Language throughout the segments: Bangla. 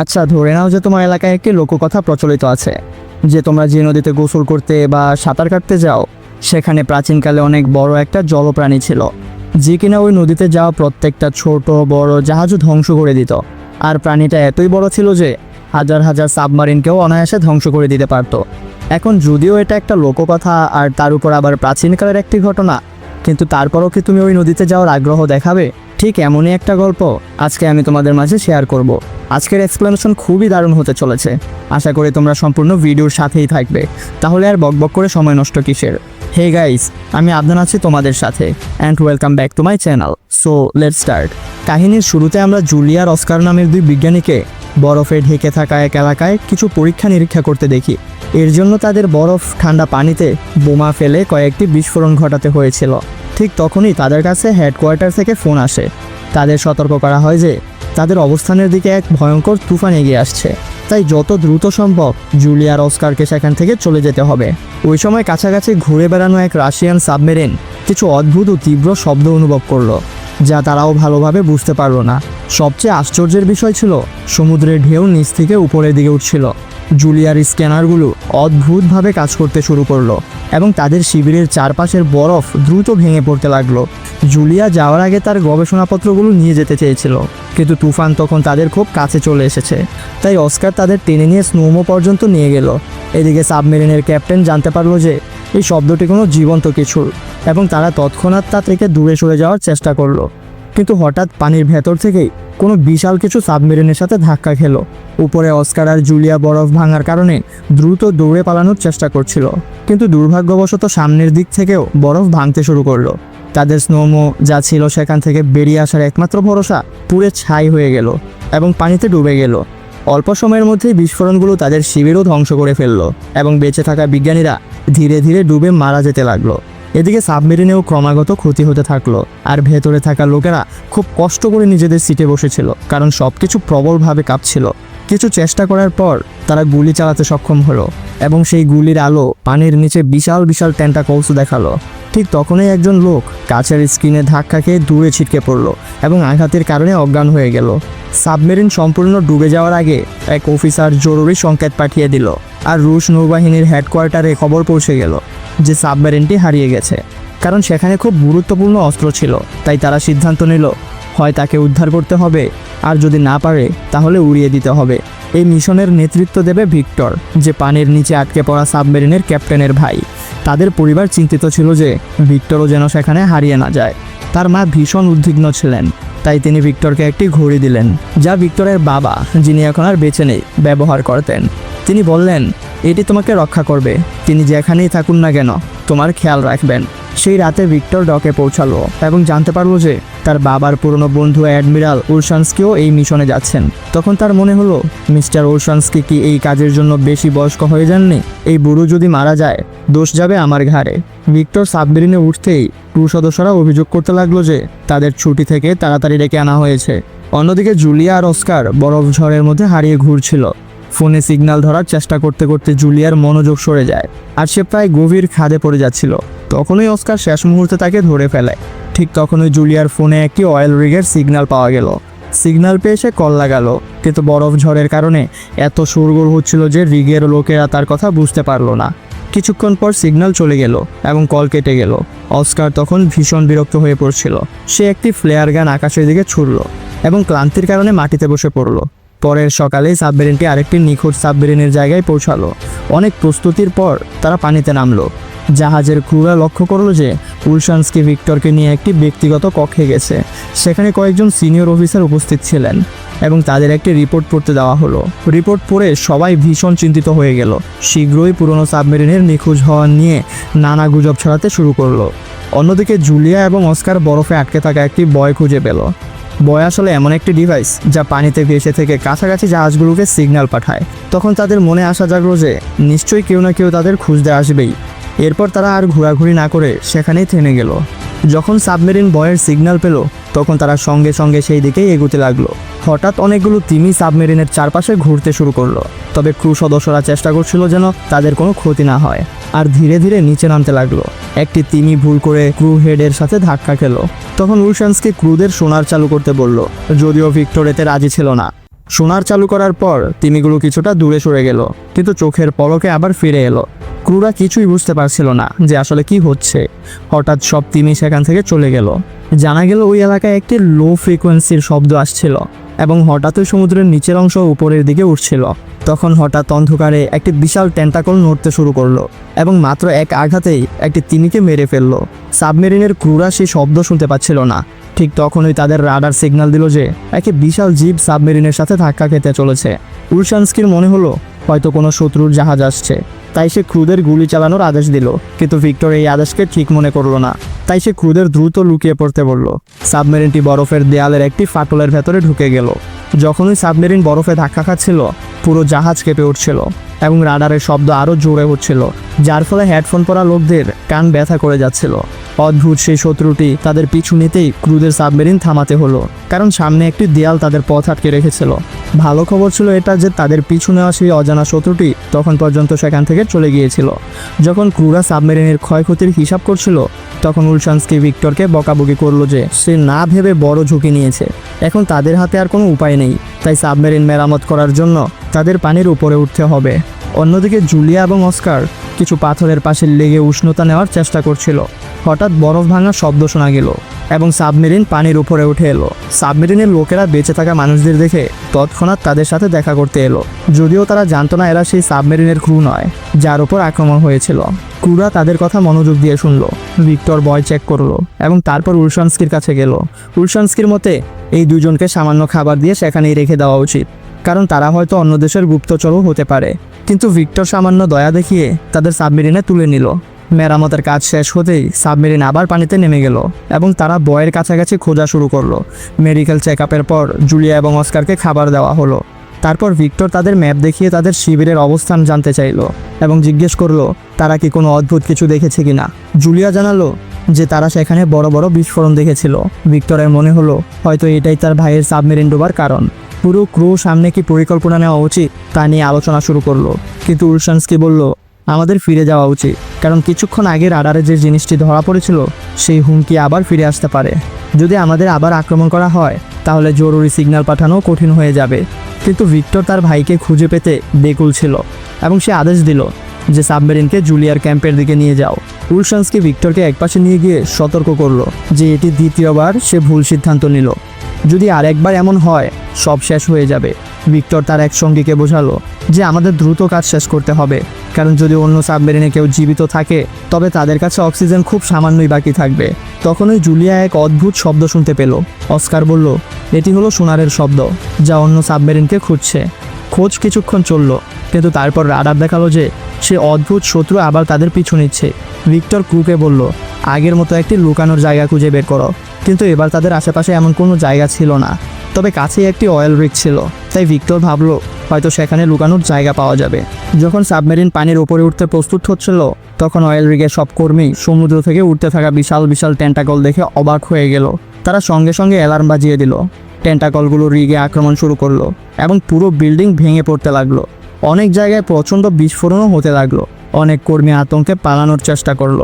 আচ্ছা ধরে নাও যে তোমার এলাকায় একটি লোককথা প্রচলিত আছে, যে তোমরা যে নদীতে গোসল করতে বা সাঁতার কাটতে যাও, সেখানে প্রাচীনকালে অনেক বড় একটা জলপ্রাণী ছিল, যে কিনা ওই নদীতে যাওয়া প্রত্যেকটা ছোট, বড় জাহাজও ধ্বংস করে দিত। আর প্রাণীটা এতই বড় ছিল যে হাজার হাজার সাবমারিনকেও অনায়াসে ধ্বংস করে দিতে পারতো। এখন যদিও এটা একটা লোককথা, আর তার উপর আবার প্রাচীনকালের একটি ঘটনা কিন্তু তারপরও কি তুমি ওই নদীতে যাওয়ার আগ্রহ দেখাবে? ঠিক এমনই একটা গল্প আজকে আমি তোমাদের মাঝে শেয়ার করব। আজকের এক্সপ্লেনেশন খুবই দারুণ হতে চলেছে। আশা করি তোমরা সম্পূর্ণ ভিডিওর সাথেই থাকবে। তাহলে আর বকবক করে সময় নষ্ট কিসের? হে গাইস আমি আদনান আছি তোমাদের সাথে। And welcome back to my channel so let start কাহিনীর শুরুতে আমরা জুলিয়ার অস্কার নামের দুই বিজ্ঞানীকে বরফে ঢেকে থাকা এক এলাকায় কিছু পরীক্ষা নিরীক্ষা করতে দেখি। এর জন্য তাদের বরফ ঠান্ডা পানিতে বোমা ফেলে কয়েকটি বিস্ফোরণ ঘটাতে হয়েছিল। ঠিক তখনই তাদের কাছে হেডকোয়ার্টার থেকে ফোন আসে। তাদের সতর্ক করা হয় যে, তাদের অবস্থানের দিকে এক ভয়ঙ্কর তুফান এগিয়ে আসছে। তাই যত দ্রুত সম্ভব জুলিয়ার অস্কারকে সেখান থেকে চলে যেতে হবে। ওই সময় কাছাকাছি ঘুরে বেড়ানো এক রাশিয়ান সাবমেরিন কিছু অদ্ভুত ও তীব্র শব্দ অনুভব করল। যা তারাও ভালোভাবে বুঝতে পারল না। সবচেয়ে আশ্চর্যের বিষয় ছিল, সমুদ্রের ঢেউ নিচ থেকে উপরের দিকে উঠছিল। জুলিয়ার স্ক্যানারগুলো অদ্ভুতভাবে কাজ করতে শুরু করল এবং তাদের শিবিরের চারপাশের বরফ দ্রুত ভেঙে পড়তে লাগল। জুলিয়া যাওয়ার আগে তার গবেষণাপত্রগুলো নিয়ে যেতে চেয়েছিল, কিন্তু তুফান তখন তাদের খুব কাছে চলে এসেছে। তাই অস্কার তাদের টেনে নিয়ে স্নোমো পর্যন্ত নিয়ে গেল। এদিকে সাবমেরিনের ক্যাপ্টেন জানতে পারল যে এই শব্দটি কোনো জীবন্ত কিছুর, এবং তারা তৎক্ষণাৎ তা থেকে দূরে সরে যাওয়ার চেষ্টা করল। কিন্তু হঠাৎ পানির ভেতর থেকেই কোনো বিশাল কিছু সাবমেরিনের সাথে ধাক্কা খেলো। উপরে অস্কার আর জুলিয়া বরফ ভাঙার কারণে দ্রুত দৌড়ে পালানোর চেষ্টা করছিল। কিন্তু দুর্ভাগ্যবশত সামনের দিক থেকেও বরফ ভাঙতে শুরু করল। তাদের স্নোমো যা ছিল সেখান থেকে বেরিয়ে আসার একমাত্র ভরসা পুরে ছাই হয়ে গেল, এবং পানিতে ডুবে গেল। অল্প সময়ের মধ্যেই বিস্ফোরণগুলো তাদের শিবিরও ধ্বংস করে ফেলল এবং বেঁচে থাকা বিজ্ঞানীরা ধীরে ধীরে ডুবে মারা যেতে লাগল। এদিকে সাবমেরিনেও ক্রমাগত ক্ষতি হতে থাকল আর ভেতরে থাকা লোকেরা খুব কষ্ট করে নিজেদের সিটে বসেছিল কারণ সব কিছু প্রবলভাবে কাঁপছিল। কিছু চেষ্টা করার পর তারা গুলি চালাতে সক্ষম হলো এবং সেই গুলির আলো পানির নিচে বিশাল বিশাল টেন্টাকলস দেখাল। ঠিক তখনই একজন লোক কাছের স্ক্রিনে ধাক্কা খেয়ে দূরে ছিটকে পড়ল এবং আঘাতের কারণে অজ্ঞান হয়ে গেল। সাবমেরিন সম্পূর্ণ ডুবে যাওয়ার আগে এক অফিসার জরুরি সংকেত পাঠিয়ে দিল আর রুশ নৌবাহিনীর হেডকোয়ার্টারে খবর পৌঁছে গেল যে সাবমেরিনটি হারিয়ে গেছে। কারণ সেখানে খুব গুরুত্বপূর্ণ অস্ত্র ছিল, তাই তারা সিদ্ধান্ত নিল, হয় তাকে উদ্ধার করতে হবে, আর যদি না পারে, তাহলে উড়িয়ে দিতে হবে। এই মিশনের নেতৃত্ব দেবে ভিক্টর, যে পানির নিচে আটকে পড়া সাবমেরিনের ক্যাপ্টেনের ভাই। তাদের পরিবার চিন্তিত ছিল যে ভিক্টরও যেন সেখানে হারিয়ে না যায়। তার মা ভীষণ উদ্বিগ্ন ছিলেন। তাই তিনি ভিক্টরকে একটি ঘড়ি দিলেন, যা ভিক্টরের বাবা, যিনি এখন আর বেছে নেই, ব্যবহার করতেন। তিনি বললেন, এটি তোমাকে রক্ষা করবে। তিনি যেখানেই থাকুন না কেন, তোমার খেয়াল রাখবেন। সেই রাতে ভিক্টর ডকে পৌঁছালো এবং জানতে পারল যে তার বাবার পুরনো বন্ধু অ্যাডমিরাল উলশানস্কিও এই মিশনে যাচ্ছেন। তখন তার মনে হলো, মিস্টার উলশানস্কি কি এই কাজের জন্য বেশি বয়স্ক হয়ে যাননি? এই বুড়ো যদি মারা যায়, দোষ যাবে আমার ঘাড়ে। ভিক্টর সাবমেরিনে উঠতেই ক্রু সদস্যরা অভিযোগ করতে লাগল যে তাদের ছুটি থেকে তাড়াতাড়ি ডেকে আনা হয়েছে। অন্যদিকে জুলিয়া আর অস্কার বরফ ঝড়ের মধ্যে হারিয়ে ঘুরছিল। ফোনে সিগন্যাল ধরার চেষ্টা করতে করতে জুলিয়ার মনোযোগ সরে যায়, আর সে প্রায় গভীর খাদে পড়ে যাচ্ছিল। তখনই অস্কার শেষ মুহূর্তে তাকে ধরে ফেলে। ঠিক তখনই জুলিয়ার ফোনে একটি অয়েল রিগের সিগন্যাল পাওয়া গেল। সিগন্যাল পেয়ে সে কল লাগালো, কিন্তু বরফ ঝড়ের কারণে এত সুরগোর হচ্ছিল যে রিগের লোকেরা তার কথা বুঝতে পারল না। কিছুক্ষণ পর সিগন্যাল চলে গেল এবং কল কেটে গেল। অস্কার তখন ভীষণ বিরক্ত হয়ে পড়ছিল। সে একটি ফ্লেয়ার গান আকাশের দিকে ছুড়ল এবং ক্লান্তির কারণে মাটিতে বসে পড়ল। পরের সকালে সাবমেরিনটি আরেকটি নিখোঁজ সাবমেরিনের জায়গায় পৌঁছালো। অনেক প্রস্তুতির পর তারা পানিতে নামলো। জাহাজের ক্রুরা লক্ষ্য করল যে উলশানস্কি ভিক্টরকে নিয়ে একটি ব্যক্তিগত কক্ষে গেছে। সেখানে কয়েকজন সিনিয়র অফিসার উপস্থিত ছিলেন এবং তাদের একটি রিপোর্ট পড়তে দেওয়া হলো। রিপোর্ট পড়ে সবাই ভীষণ চিন্তিত হয়ে গেল। শীঘ্রই পুরনো সাবমেরিনের নিখোঁজ হওয়া নিয়ে নানা গুজব ছড়াতে শুরু করল। অন্যদিকে জুলিয়া এবং অস্কার বরফে আটকে থাকা একটি বয় খুঁজে পেল। বয় আসলে এমন একটি ডিভাইস যা পানিতে ভেসে থেকে কাছাকাছি জাহাজগুলোকে সিগন্যাল পাঠায়। তখন তাদের মনে আসা জাগলো যে নিশ্চয়ই কেউ না কেউ তাদের খুঁজতে আসবেই। এরপর তারা আর ঘোরাঘুরি না করে সেখানেই থেমে গেল। যখন সাবমেরিন বয়ের সিগন্যাল পেল, তখন তারা সঙ্গে সঙ্গে সেই দিকেই এগোতে লাগল। হঠাৎ অনেকগুলো তিমি সাবমেরিনের চারপাশে ঘুরতে শুরু করল। তবে ক্রু সদস্যরা চেষ্টা করছিল যেন তাদের কোনো ক্ষতি না হয়, আর ধীরে ধীরে নিচে নামতে লাগল। একটি তিমি ভুল করে ক্রু হেডের সাথে ধাক্কা খেলো। তখন উলশানসকে ক্রুদের সোনার চালু করতে বলল, যদিও ভিক্টর এতে রাজি ছিল না সোনার চালু করার পর তিমিগুলো কিছুটা দূরে সরে গেল, কিন্তু চোখের পলকে আবার ফিরে এলো। ক্রুরা কিছুই বুঝতে পারছিল না যে আসলে কি হচ্ছে। হঠাৎ সব তিমি সেখান থেকে চলে গেল। জানা গেল ওই এলাকায় একটি লো ফ্রিকোয়েন্সির শব্দ আসছিল এবং হঠাৎই সমুদ্রের নিচের অংশ উপরের দিকে উঠছিল। তখন হঠাৎ অন্ধকারে একটি বিশাল টেন্টাকল নড়তে শুরু করল এবং মাত্র এক আঘাতেই একটি তিমিকে মেরে ফেলল। সাবমেরিনের ক্রুরা সেই শব্দ শুনতে পাচ্ছিল না। ঠিক তখনই তাদের রাডার সিগন্যাল দিল যে একটি বিশাল জিপ সাবমেরিনের সাথে ধাক্কা খেতে চলেছে। উলশানস্কির মনে হলো, হয়তো কোনো শত্রুর জাহাজ আসছে। তাই সে ক্রুদের গুলি চালানোর আদেশ দিল। কিন্তু ভিক্টর এই আদেশকে ঠিক মনে করল না। তাই সে ক্রুদের দ্রুত লুকিয়ে পড়তে বলল। সাবমেরিনটি বরফের দেয়ালের একটি ফাটলের ভেতরে ঢুকে গেল। যখনই সাবমেরিন বরফে ধাক্কা খাচ্ছিল, পুরো জাহাজ কেঁপে উঠছিল। এবং রাডারের শব্দ আরও জোরে হচ্ছিল, যার ফলে হেডফোন পরা লোকদের কান ব্যথা করে যাচ্ছিল। অদ্ভুত সেই শত্রুটি তাদের পিছু নিতেই ক্রুদের সাবমেরিন থামাতে হলো, কারণ সামনে একটি দেয়াল তাদের পথ আটকে রেখেছিল। ভালো খবর ছিল এটা যে তাদের পিছু নেওয়া সেই অজানা শত্রুটি তখন পর্যন্ত সেখান থেকে চলে গিয়েছিল। যখন ক্রুরা সাবমেরিনের ক্ষয়ক্ষতির হিসাব করছিল, তখন উলশানস্কি ভিক্টরকে বকাবকি করল যে সে না ভেবে বড় ঝুঁকি নিয়েছে। এখন তাদের হাতে আর কোনো উপায় নেই, তাই সাবমেরিন মেরামত করার জন্য তাদের পানির উপরে উঠতে হবে। অন্যদিকে জুলিয়া এবং অস্কার কিছু পাথরের পাশে লেগে উষ্ণতা নেওয়ার চেষ্টা করছিল। হঠাৎ বরফ ভাঙার শব্দ শোনা গেল এবং সাবমেরিন পানির উপরে উঠে এলো। সাবমেরিনের লোকেরা বেঁচে থাকা মানুষদের দেখে তৎক্ষণাৎ তাদের সাথে দেখা করতে এলো। যদিও তারা জানতো না এরা সেই সাবমেরিনের ক্রু নয়, যার উপর আক্রমণ হয়েছিল। ক্রুরা তাদের কথা মনোযোগ দিয়ে শুনলো। ভিক্টর বয় চেক করল এবং তারপর উলশানস্কির কাছে গেল। উলশানস্কির মতে, এই দুজনকে সামান্য খাবার দিয়ে সেখানেই রেখে দেওয়া উচিত। কারণ তারা হয়তো অন্য দেশের গুপ্তচরও হতে পারে। কিন্তু ভিক্টর সামান্য দয়া দেখিয়ে তাদের সাবমেরিনে তুলে নিল। মেরামতের কাজ শেষ হতেই সাবমেরিন আবার পানিতে নেমে গেল এবং তারা বয়ের কাছাকাছি খোঁজা শুরু করল। মেডিকেল চেক পর জুলিয়া এবং অস্কারকে খাবার দেওয়া হলো। তারপর ভিক্টর তাদের ম্যাপ দেখিয়ে তাদের শিবিরের অবস্থান জানতে চাইলো এবং জিজ্ঞেস করল, তারা কি কোনো অদ্ভুত কিছু দেখেছে কিনা? জুলিয়া জানালো যে তারা সেখানে বড় বড় বিস্ফোরণ দেখেছিল। ভিক্টরের মনে হলো, হয়তো এটাই তার ভাইয়ের সাবমেরিন ডোবার কারণ। পুরো ক্রু সামনে কি পরিকল্পনা নেওয়া উচিত? তা নিয়ে আলোচনা শুরু করল। কিন্তু উলশানস্কি বলল, আমাদের ফিরে যাওয়া উচিত। কারণ কিছুক্ষণ আগে রাডারে যে জিনিসটি ধরা পড়েছিল, সেই হুমকি আবার ফিরে আসতে পারে। যদি আমাদের আবার আক্রমণ করা হয়, তাহলে জরুরি সিগন্যাল পাঠানো কঠিন হয়ে যাবে। কিন্তু ভিক্টর তার ভাইকে খুঁজে পেতে বেকুল ছিল এবং সে আদেশ দিল যে সাবমেরিনকে জুলিয়ার ক্যাম্পের দিকে নিয়ে যাও। উলশানস্কি ভিক্টরকে একপাশে নিয়ে গিয়ে সতর্ক করল যে এটি দ্বিতীয়বার সে ভুল সিদ্ধান্ত নিল। যদি আরেকবার এমন হয়, সব শেষ হয়ে যাবে। ভিক্টর তার এক সঙ্গীকে বোঝালো যে আমাদের দ্রুত কাজ শেষ করতে হবে। কারণ যদি অন্য সাবমেরিনে কেউ জীবিত থাকে, তবে তাদের কাছে অক্সিজেন খুব সামান্যই বাকি থাকবে। তখনই জুলিয়া এক অদ্ভুত শব্দ শুনতে পেল। অস্কার বলল, এটি হলো সোনারের শব্দ, যা অন্য সাবমেরিনকে খুঁজছে। খোঁজ কিছুক্ষণ চলল, কিন্তু তারপর রাডার দেখাল যে সে অদ্ভুত শত্রু আবার তাদের পিছু নিচ্ছে। ভিক্টর ক্রুকে বলল, আগের মতো একটি লুকানোর জায়গা খুঁজে বের করো। কিন্তু এবার তাদের আশেপাশে এমন কোনো জায়গা ছিল না। তবে কাছেই একটি অয়েল রিক ছিল। তাই ভিক্টর ভাবলো, হয়তো সেখানে লুকানোর জায়গা পাওয়া যাবে। যখন সাবমেরিন পানির ওপরে উঠতে প্রস্তুত হচ্ছিল, তখন অয়েল রিগের সব কর্মী সমুদ্র থেকে উঠতে থাকা বিশাল বিশাল টেন্টাকল দেখে অবাক হয়ে গেল। তারা সঙ্গে সঙ্গে অ্যালার্ম বাজিয়ে দিল। টেন্টাকলগুলো রিগে আক্রমণ শুরু করল এবং পুরো বিল্ডিং ভেঙে পড়তে লাগল। অনেক জায়গায় প্রচণ্ড বিস্ফোরণও হতে লাগল। অনেক কর্মী আতঙ্কে পালানোর চেষ্টা করল।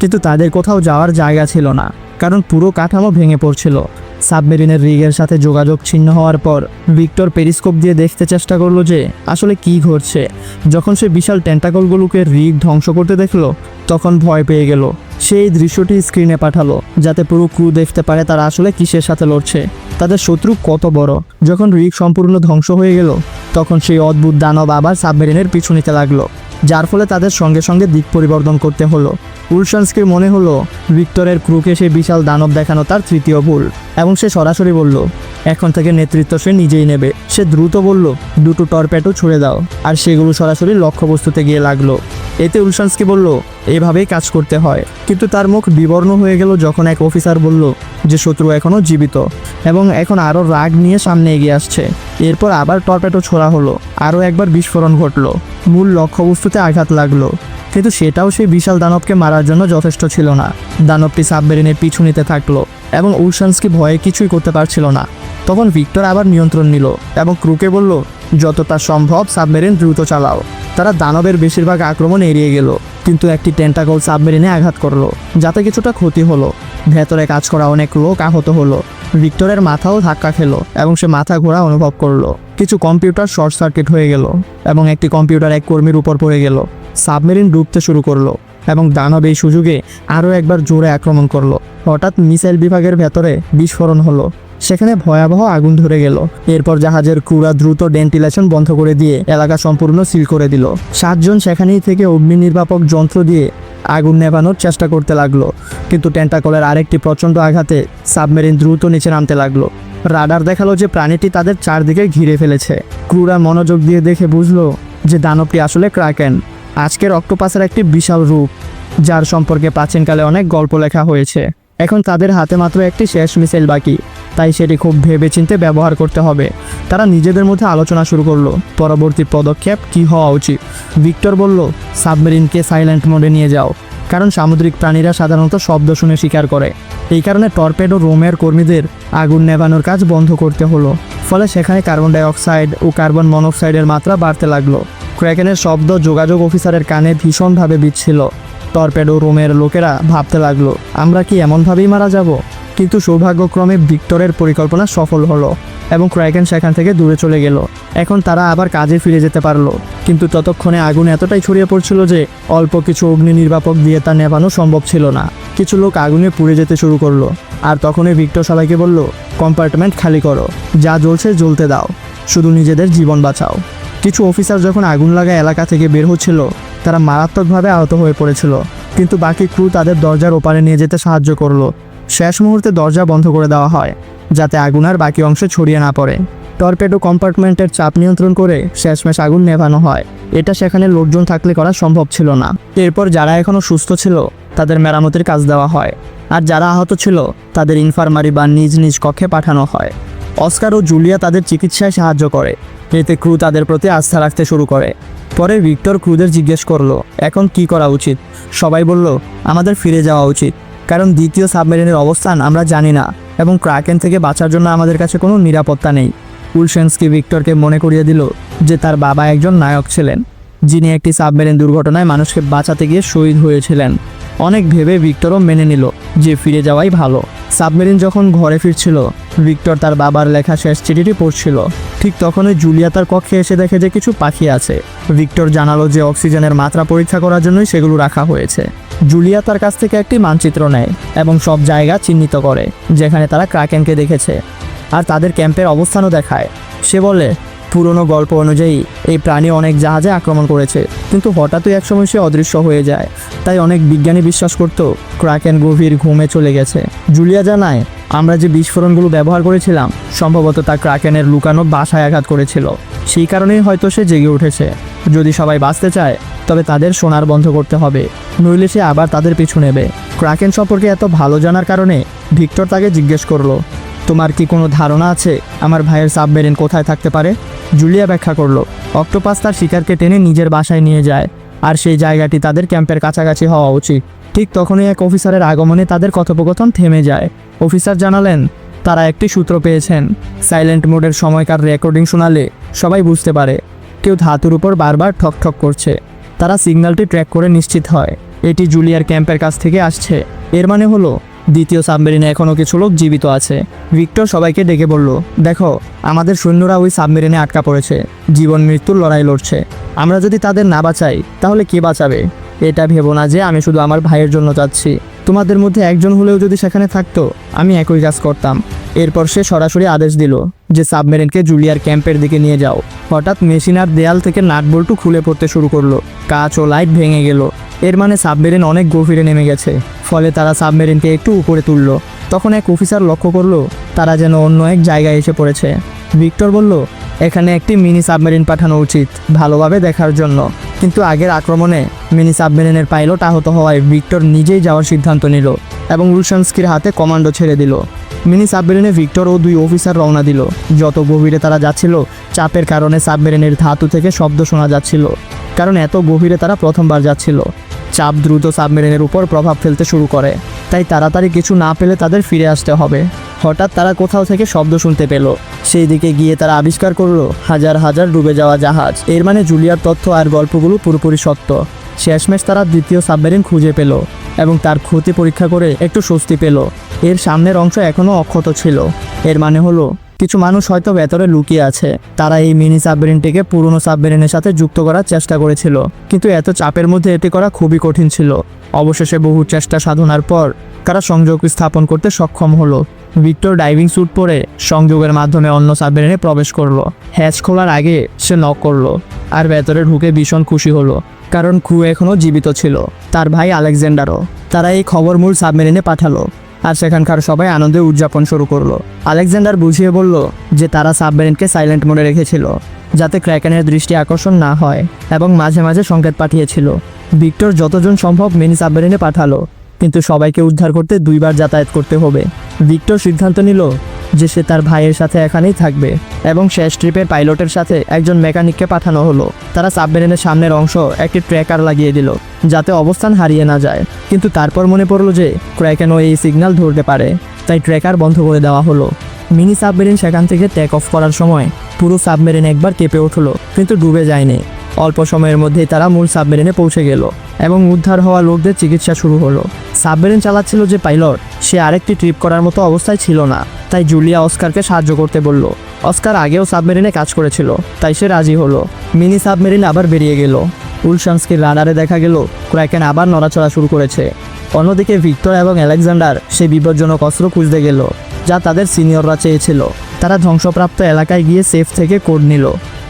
কিন্তু তাদের কোথাও যাওয়ার জায়গা ছিল না, কারণ পুরো কাঠামো ভেঙে পড়ছিল। সাবমেরিনের রিগের সাথে যোগাযোগ ছিন্ন হওয়ার পর ভিক্টর পেরিস্কোপ দিয়ে দেখতে চেষ্টা করল যে আসলে কি ঘটছে। যখন সে বিশাল টেন্টাকলগুলোকে রিগ ধ্বংস করতে দেখল, তখন ভয় পেয়ে গেল। সেই দৃশ্যটি স্ক্রিনে পাঠালো, যাতে পুরো ক্রু দেখতে পারে তারা আসলে কিসের সাথে লড়ছে। তাদের শত্রু কত বড়? যখন রিগ সম্পূর্ণ ধ্বংস হয়ে গেল, তখন সেই অদ্ভুত দানব আবার সাবমেরিনের পিছু নিতে লাগল। যার ফলে তাদের সঙ্গে সঙ্গে দিক পরিবর্তন করতে হলো। উলশানস্কির মনে হলো, ভিক্টরের ক্রুকে সে বিশাল দানব দেখানো তার তৃতীয় ভুল। এবং সে সরাসরি বলল, এখন থেকে নেতৃত্ব সে নিজেই নেবে। সে দ্রুত বলল, দুটো টর্পেটো ছুড়ে দাও। আর সেগুলো সরাসরি লক্ষ্যবস্তুতে গিয়ে লাগল। এতে উলশানস্কি বলল, এভাবেই কাজ করতে হয়। কিন্তু তার মুখ বিবর্ণ হয়ে গেল যখন এক অফিসার বলল যে শত্রু এখনও জীবিত এবং এখন আরও রাগ নিয়ে সামনে এগিয়ে আসছে। এরপর আবার টর্পেটো ছোড়া হলো, আরও একবার বিস্ফোরণ ঘটলো। মূল লক্ষ্যবস্তুতে আঘাত লাগল, কিন্তু সেটাও সেই বিশাল দানবকে মারার জন্য যথেষ্ট ছিল না। দানবটি সাবমেরিনের পিছু নিতে থাকল এবং উলশানস্কি ভয়ে কিছুই করতে পারছিল না। তখন ভিক্টর আবার নিয়ন্ত্রণ নিল এবং ক্রুকে বলল, যতটা সম্ভব সাবমেরিন দ্রুত চালাও। তারা দানবের বেশিরভাগ আক্রমণ এড়িয়ে গেল, কিন্তু একটি টেন্টাকল সাবমেরিনে আঘাত করল, যাতে কিছুটা ক্ষতি হলো। ভেতরে কাজ করা অনেক লোক আহত হলো। ভিক্টরের মাথাও ধাক্কা খেলো এবং সে মাথা ঘোরা অনুভব করল। কিছু কম্পিউটার শর্ট সার্কিট হয়ে গেল এবং একটি কম্পিউটার এক কর্মীর উপর পড়ে গেল। সাবমেরিন ডুবতে শুরু করল এবং দানব এই সুযোগে আরও একবার জোরে আক্রমণ করল। হঠাৎ মিসাইল বিভাগের ভেতরে বিস্ফোরণ হলো। সেখানে ভয়াবহ আগুন ধরে গেল। এরপর জাহাজের ক্রুরা দ্রুত ভেন্টিলেশন বন্ধ করে দিয়ে এলাকা সম্পূর্ণ সিল করে দিল। সাতজন সেখানেই থেকে অগ্নি নির্বাপক যন্ত্র দিয়ে আগুন নেভানোর চেষ্টা করতে লাগল। কিন্তু টেন্টাকলের আরেকটি প্রচণ্ড আঘাতে সাবমেরিন দ্রুত নিচে নামতে লাগল। রাডার দেখাল যে প্রাণীটি তাদের চারদিকে ঘিরে ফেলেছে। ক্রুরা মনোযোগ দিয়ে দেখে বুঝলো যে দানবটি আসলে ক্রাকেন আজকের অক্টোপাসের একটি বিশাল রূপ, যার সম্পর্কে প্রাচীনকালে অনেক গল্প লেখা হয়েছে। এখন তাদের হাতে মাত্র একটি শেষ মিসাইল বাকি, তাই সেটি খুব ভেবেচিন্তে ব্যবহার করতে হবে। তারা নিজেদের মধ্যে আলোচনা শুরু করল। পরবর্তী পদক্ষেপ কি হওয়া উচিত? ভিক্টর বলল, সাবমেরিনকে সাইলেন্ট মোডে নিয়ে যাও, কারণ সামুদ্রিক প্রাণীরা সাধারণত শব্দ শুনে শিকার করে। এই কারণে টর্পেডো রোমের কর্মীদের আগুন নেভানোর কাজ বন্ধ করতে হলো। ফলে সেখানে কার্বন ডাইঅক্সাইড ও কার্বন মনোক্সাইডের মাত্রা বাড়তে লাগল। ক্র্যাকেনের শব্দ যোগাযোগ অফিসারের কানে ভীষণভাবে বিচ্ছিল টর্পেডো রোমের লোকেরা ভাবতে লাগল, আমরা কি এমনভাবেই মারা যাব? কিন্তু সৌভাগ্যক্রমে ভিক্টরের পরিকল্পনা সফল হলো এবং ক্রাইকেন সেখান থেকে দূরে চলে গেল। এখন তারা আবার কাজে ফিরে যেতে পারল, কিন্তু ততক্ষণে আগুন এতটাই ছড়িয়ে পড়ছিল যে অল্প কিছু অগ্নি নির্বাপক দিয়ে তা নেভানো সম্ভব ছিল না। কিছু লোক আগুনে পুড়ে যেতে শুরু করল, আর তখনই ভিক্টর সবাইকে বলল, কম্পার্টমেন্ট খালি করো, যা জ্বলছে জ্বলতে দাও, শুধু নিজেদের জীবন বাঁচাও। কিছু অফিসার যখন আগুন লাগা এলাকা থেকে বের হচ্ছিল তারা মারাত্মকভাবে আহত হয়ে পড়েছিল। কিন্তু বাকি ক্রু তাদের দরজার ওপারে নিয়ে যেতে সাহায্য করল। শেষ মুহূর্তে দরজা বন্ধ করে দেওয়া হয়, যাতে আগুন আর বাকি অংশ ছড়িয়ে না পড়ে। টর্পেডো কম্পার্টমেন্টের চাপ নিয়ন্ত্রণ করে শেষমেশ আগুন নেভানো হয়। এটা সেখানে লোকজন থাকলে করা সম্ভব ছিল না। এরপর যারা এখনও সুস্থ ছিল, তাদের মেরামতির কাজ দেওয়া হয়। আর যারা আহত ছিল, তাদের ইনফার্মারি বা নিজ নিজ কক্ষে পাঠানো হয়। অস্কার ও জুলিয়া তাদের চিকিৎসায় সাহায্য করে। এতে ক্রু তাদের প্রতি আস্থা রাখতে শুরু করে। পরে ভিক্টর ক্রুদের জিজ্ঞেস করল, এখন কি করা উচিত? সবাই বলল, আমাদের ফিরে যাওয়া উচিত, কারণ দ্বিতীয় সাবমেরিনের অবস্থান আমরা জানি না এবং ক্রাকেন থেকে বাঁচার জন্য আমাদের কাছে কোনো নিরাপত্তা নেই। উলসেন্সকি ভিক্টরকে মনে করিয়ে দিল যে তার বাবা একজন নায়ক ছিলেন, যিনি একটি সাবমেরিন দুর্ঘটনায় মানুষকে বাঁচাতে গিয়ে শহীদ হয়েছিলেন। অনেক ভেবে ভিক্টরও মেনে নিল যে ফিরে যাওয়াই ভালো। সাবমেরিন যখন ঘরে ফিরছিল, ভিক্টর তার বাবার লেখা শেষ চিঠিটি পড়ছিল। ঠিক তখনই জুলিয়া তার কক্ষে এসে দেখে যে কিছু পাখি আছে। ভিক্টর জানালো যে অক্সিজেনের মাত্রা পরীক্ষা করার জন্যই সেগুলো রাখা হয়েছে। জুলিয়া তার কাছ থেকে একটি মানচিত্র নেয় এবং সব জায়গা চিহ্নিত করে, যেখানে তারা ক্রাকেনকে দেখেছে। আর তাদের ক্যাম্পের অবস্থানও দেখায়। সে বলে পুরনো গল্প অনুযায়ী এই প্রাণী অনেক জাহাজে আক্রমণ করেছে। কিন্তু হঠাৎই একসময় সে অদৃশ্য হয়ে যায়। তাই অনেক বিজ্ঞানী বিশ্বাস করত ক্রাকেন গভীর ঘুমে চলে গেছে। জুলিয়া জানায়, আমরা যে বিস্ফোরণগুলো ব্যবহার করেছিলাম, সম্ভবত তা ক্রাকেনের লুকানো বাসায় আঘাত করেছিল। সেই কারণেই হয়তো সে জেগে উঠেছে। যদি সবাই বাঁচতে চায়, তবে তাদের সোনার বন্ধ করতে হবে। নইলে সে আবার তাদের পিছু নেবে। ক্রাকেন সম্পর্কে এত ভালো জানার কারণে ভিক্টর তাকে জিজ্ঞেস করল তোমার কি কোনো ধারণা আছে? আমার ভাইয়ের সাবমেরিন কোথায় থাকতে পারে? জুলিয়া ব্যাখ্যা করল, অক্টোপাস তার শিকারকে টেনে নিজের বাসায় নিয়ে যায়, আর সেই জায়গাটি তাদের ক্যাম্পের কাছাকাছি হওয়া উচিত। ঠিক তখনই এক অফিসারের আগমনে তাদের কথোপকথন থেমে যায়। অফিসার জানালেন, তারা একটি সূত্র পেয়েছেন। সাইলেন্ট মোডের সময়কার রেকর্ডিং শোনালে সবাই বুঝতে পারে, কেউ ধাতুর উপর বারবার ঠক ঠক করছে। তারা সিগন্যালটি ট্র্যাক করে নিশ্চিত হয়। এটি জুলিয়ার ক্যাম্পের কাছ থেকে আসছে। এর মানে হলো দ্বিতীয় সাবমেরিনে এখনও কিছু লোক জীবিত আছে। ভিক্টর সবাইকে ডেকে বলল, দেখো, আমাদের সৈন্যরা ওই সাবমেরিনে আটকা পড়েছে। জীবন মৃত্যুর লড়াই লড়ছে। আমরা যদি তাদের না বাঁচাই, তাহলে কে বাঁচাবে? এটা ভেবো না যে আমি শুধু আমার ভাইয়ের জন্য যাচ্ছি। তোমাদের মধ্যে একজন হলেও যদি সেখানে থাকতো, আমি একই কাজ করতাম। এরপর সে সরাসরি আদেশ দিল যে সাবমেরিনকে জুলিয়ার ক্যাম্পের দিকে নিয়ে যাও। হঠাৎ মেশিনার দেয়াল থেকে নাটবল্টু খুলে পড়তে শুরু করল। কাঁচ ও লাইট ভেঙে গেল। এর মানে সাবমেরিন অনেক গভীরে নেমে গেছে। ফলে তারা সাবমেরিনকে একটু উপরে তুললো। তখন এক অফিসার লক্ষ্য করল, তারা যেন অন্য এক জায়গায় এসে পড়েছে। ভিক্টর বলল, এখানে একটি মিনি সাবমেরিন পাঠানো উচিত, ভালোভাবে দেখার জন্য। কিন্তু আগের আক্রমণে মিনি সাবমেরিনের পাইলট আহত হওয়ায় ভিক্টর নিজেই যাওয়ার সিদ্ধান্ত নিল এবং রুশানস্কির হাতে কমান্ডো ছেড়ে দিল। মিনি সাবমেরিনে ভিক্টর ও দুই অফিসার রওনা দিল। যত গভীরে তারা যাচ্ছিল, চাপের কারণে সাবমেরিনের ধাতু থেকে শব্দ শোনা যাচ্ছিল। কারণ এত গভীরে তারা প্রথমবার যাচ্ছিল। চাপ দ্রুত সাবমেরিনের উপর প্রভাব ফেলতে শুরু করে। তাই তাড়াতাড়ি কিছু না পেলে তাদের ফিরে আসতে হবে। হঠাৎ তারা কোথাও থেকে শব্দ শুনতে পেল। সেই দিকে গিয়ে তারা আবিষ্কার করল, হাজার হাজার ডুবে যাওয়া জাহাজ। এর মানে জুলিয়ার তথ্য আর গল্পগুলো পুরোপুরি সত্য। শেষমেশ তারা দ্বিতীয় সাবমেরিন খুঁজে পেল এবং তার ক্ষতি পরীক্ষা করে একটু স্বস্তি পেল। এর সামনের অংশ এখনও অক্ষত ছিল। এর মানে হলো কিছু মানুষ হয়তো ভেতরে লুকিয়ে আছে। তারা এই মিনি সাবমেরিনটিকে পুরনো সাবমেরিনের সাথে যুক্ত করার চেষ্টা করেছিল, কিন্তু এত চাপের মধ্যে এটি করা খুবই কঠিন ছিল। অবশেষে বহু চেষ্টা সাধনার পর তারা সংযোগ স্থাপন করতে সক্ষম হলো। ভিক্টর ডাইভিং স্যুট পরে সংযোগের মাধ্যমে অন্য সাবমেরিনে প্রবেশ করল। হ্যাচ খোলার আগে সে নক করল আর ভেতরে ঢুকে ভীষণ খুশি হলো, কারণ ক্রু এখনও জীবিত ছিল, তার ভাই আলেকজান্ডারও। তারা এই খবর মূল সাবমেরিনে পাঠালো। আর সেখানকার সবাই আনন্দে উদযাপন শুরু করল। আলেকজান্ডার বুঝিয়ে বলল যে তারা সাবমেরিনকে সাইলেন্ট মোডে রেখেছিল, যাতে ক্র্যাকেনের দৃষ্টি আকর্ষণ না হয় এবং মাঝে মাঝে সংকেত পাঠিয়েছিল। ভিক্টর যতজন সম্ভব মিনি সাবমেরিনে পাঠালো, কিন্তু সবাইকে উদ্ধার করতে দুইবার যাতায়াত করতে হবে। ভিক্টর সিদ্ধান্ত নিল যে সে তার ভাইয়ের সাথে এখানেই থাকবে। এবং শেষ ট্রিপের পাইলটের সাথে একজন মেকানিককে পাঠানো হলো। তারা সাবমেরিনের সামনের অংশ একটি ট্র্যাকার লাগিয়ে দিল, যাতে অবস্থান হারিয়ে না যায়। কিন্তু তারপর মনে পড়ল যে ক্র্যাকেনও এই সিগন্যাল ধরতে পারে, তাই ট্র্যাকার বন্ধ করে দেওয়া হলো। মিনি সাবমেরিন সেখান থেকে টেক অফ করার সময় পুরো সাবমেরিন একবার কেঁপে উঠল, কিন্তু ডুবে যায়নি। অল্প সময়ের মধ্যেই তারা মূল সাবমেরিনে পৌঁছে গেল এবং উদ্ধার হওয়া লোকদের চিকিৎসা শুরু হলো। সাবমেরিন চালাচ্ছিল যে পাইলট, সে আরেকটি ট্রিপ করার মতো অবস্থায় ছিল না, তাই জুলিয়া অস্কারকে সাহায্য করতে বলল। অস্কার আগেও সাবমেরিনে কাজ করেছিল, তাই সে রাজি হলো। মিনি সাবমেরিন আবার বেরিয়ে গেল। উলশানস্কির রানারে দেখা গেল, ক্র্যাকেন আবার নড়াচড়া শুরু করেছে। অন্যদিকে ভিক্টর এবং আলেকজান্ডার সেই বিপজ্জনক অস্ত্র খুঁজতে গেল, যা তাদের সিনিয়ররা চেয়েছিল। তারা ধ্বংসপ্রাপ্ত এলাকায় গিয়ে সেফ থেকে কোড নিল।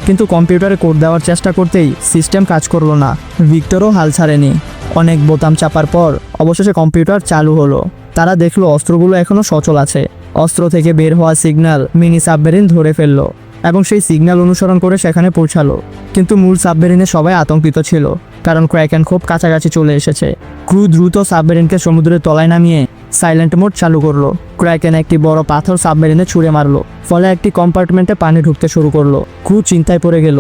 কিন্তু কম্পিউটারে কোড দেওয়ার চেষ্টা করতেই সিস্টেম কাজ করল না। ভিক্টরও হাল ছাড়েনি। অনেক বোতাম চাপার পর অবশেষে কম্পিউটার চালু হলো। তারা দেখল অস্ত্রগুলো এখনও সচল আছে। অস্ত্র থেকে বের হওয়া সিগন্যাল মিনি সাবমেরিন ধরে ফেলল এবং সেই সিগন্যাল অনুসরণ করে সেখানে পৌঁছালো। কিন্তু মূল সাবমেরিনে সবাই আতঙ্কিত ছিল, কারণ ক্র্যাকেন খুব কাছাকাছি চলে এসেছে। ক্রু দ্রুত সাবমেরিনকে সমুদ্রের তলায় নামিয়ে সাইলেন্ট মোড চালু করল। ক্র্যাকেন একটি বড় পাথর সাবমেরিনে ছুঁড়ে মারলো, ফলে একটি কম্পার্টমেন্টে পানি ঢুকতে শুরু করল। ক্রু চিন্তায় পড়ে গেল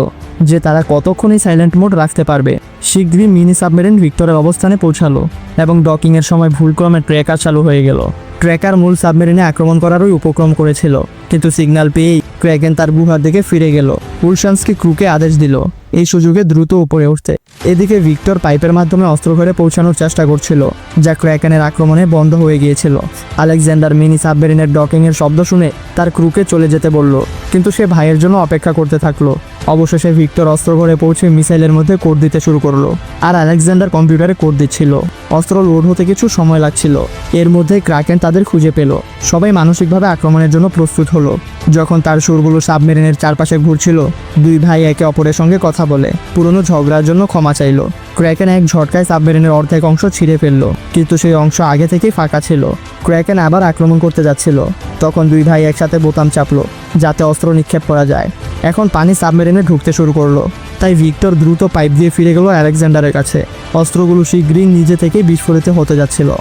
যে তারা কতক্ষণই সাইলেন্ট মোড রাখতে পারবে। শীঘ্রই মিনি সাবমেরিন ভিক্টরের অবস্থানে পৌঁছালো এবং ডকিংয়ের সময় ভুলক্রমে ট্র্যাকার চালু হয়ে গেল। ট্র্যাকার মূল সাবমেরিনে আক্রমণ করারই উপক্রম করেছিল, কিন্তু সিগন্যাল পেয়েই ক্র্যাকেন তার গুহার দিকে ফিরে গেল। উলশান্সকে ক্রুকে আদেশ দিল, এই সুযোগে দ্রুত উপরে উঠতে। এদিকে ভিক্টর পাইপের মাধ্যমে অস্ত্র ঘরে পৌঁছানোর চেষ্টা করছিল, যা ক্র্যাকেনের আক্রমণে বন্ধ হয়ে গিয়েছিল। আলেকজান্ডার মিনি সাবমেরিনের ডকিংয়ের শব্দ শুনে তার ক্রুকে চলে যেতে বলল, কিন্তু সে ভাইয়ের জন্য অপেক্ষা করতে থাকল। অবশেষে ভিক্টর অস্ত্র ঘরে পৌঁছে মিসাইলের মধ্যে কোড দিতে শুরু করল। আর আলেকজান্ডার কম্পিউটারে কোড দিচ্ছিল। অস্ত্র লোড হতে কিছু সময় লাগছিল। এর মধ্যে ক্রাকেন তাদের খুঁজে পেল। সবাই মানসিকভাবে আক্রমণের জন্য প্রস্তুত হলো। যখন তার সুরগুলো সাবমেরিনের চারপাশে ঘুরছিল, দুই ভাই একে অপরের সঙ্গে কথা বলে। পুরনো ঝগড়ার জন্য ক্ষমা চাইলো। ক্র্যাকেন এক ঝটকায় সাবমেরিনের অর্ধেক অংশ ছিঁড়ে ফেলল, কিন্তু সেই অংশ আগে থেকেই ফাঁকা ছিল। ক্র্যাকেন আবার আক্রমণ করতে যাচ্ছিল। তখন দুই ভাই একসাথে বোতাম চাপলো, যাতে অস্ত্র নিক্ষেপ করা যায়। এখন পানি সাবমেরিনে ঢুকতে শুরু করল। তাই ভিক্টর দ্রুত পাইপ দিয়ে ফিরে গেল আলেকজান্ডারের কাছে। অস্ত্রগুলো শীঘ্রই নিজে থেকেই বিস্ফোরিত হতে যাচ্ছিল।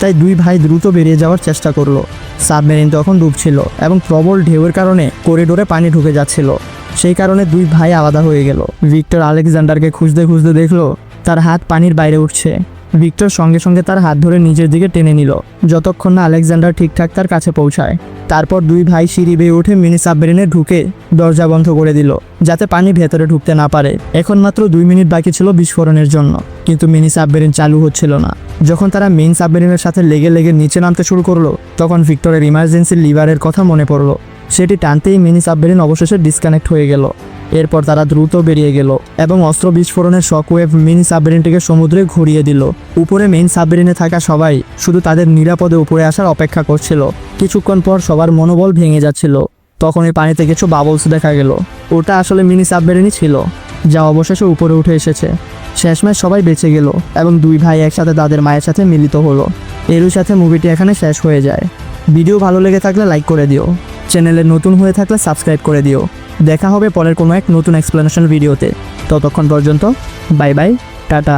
তাই দুই ভাই দ্রুত বেরিয়ে যাওয়ার চেষ্টা করল। সাবমেরিন তখন ডুবছিল এবং প্রবল ঢেউয়ের কারণে করিডোরে পানি ঢুকে যাচ্ছিল। সেই কারণে দুই ভাই আলাদা হয়ে গেল। ভিক্টর আলেকজান্ডারকে খুঁজতে খুঁজতে দেখল, তার হাত পানির বাইরে উঠছে। ভিক্টর সঙ্গে সঙ্গে তার হাত ধরে নিজের দিকে টেনে নিল। যতক্ষণ না আলেকজান্ডার ঠিকঠাক তার কাছে পৌঁছায়। তারপর দুই ভাই সিঁড়ি বেয়ে উঠে মিনি সাবমেরিনে ঢুকে দরজা বন্ধ করে দিল, যাতে পানি ভেতরে ঢুকতে না পারে। এখন মাত্র দুই মিনিট বাকি ছিল বিস্ফোরণের জন্য, কিন্তু মিনি সাবমেরিন চালু হচ্ছিল না। যখন তারা মেইন সাবমেরিনের সাথে লেগে লেগে নিচে নামতে শুরু করল, তখন ভিক্টরের ইমার্জেন্সি লিভারের কথা মনে পড়ল। সেটি টানতেই মিনি সাবমেরিন অবশেষে ডিসকানেক্ট হয়ে গেল। এরপর তারা দ্রুত বেরিয়ে গেল এবং অস্ত্র বিস্ফোরণের শকওয়েভ মিনি সাবমেরিনটিকে সমুদ্রে ঘুরিয়ে দিল। উপরে মেইন সাবমেরিনে থাকা সবাই শুধু তাদের নিরাপদে উপরে আসার অপেক্ষা করছিল। কিছুক্ষণ পর সবার মনোবল ভেঙে যাচ্ছিল। তখন এই পানিতে কিছু বাবলস দেখা গেল। ওটা আসলে মিনি সাবমেরিনই ছিল, যা অবশেষে উপরে উঠে এসেছে। শেষমেশ সবাই বেঁচে গেল এবং দুই ভাই একসাথে তাদের মায়ের সাথে মিলিত হলো। এরই সাথে মুভিটি এখানে শেষ হয়ে যায়। ভিডিও ভালো লেগে থাকলে লাইক করে দিও। চ্যানেলে নতুন হয়ে থাকলে সাবস্ক্রাইব করে দিও। দেখা হবে পরের কোনো এক নতুন এক্সপ্লেনেশন ভিডিওতে ততক্ষণ পর্যন্ত বাই বাই টাটা।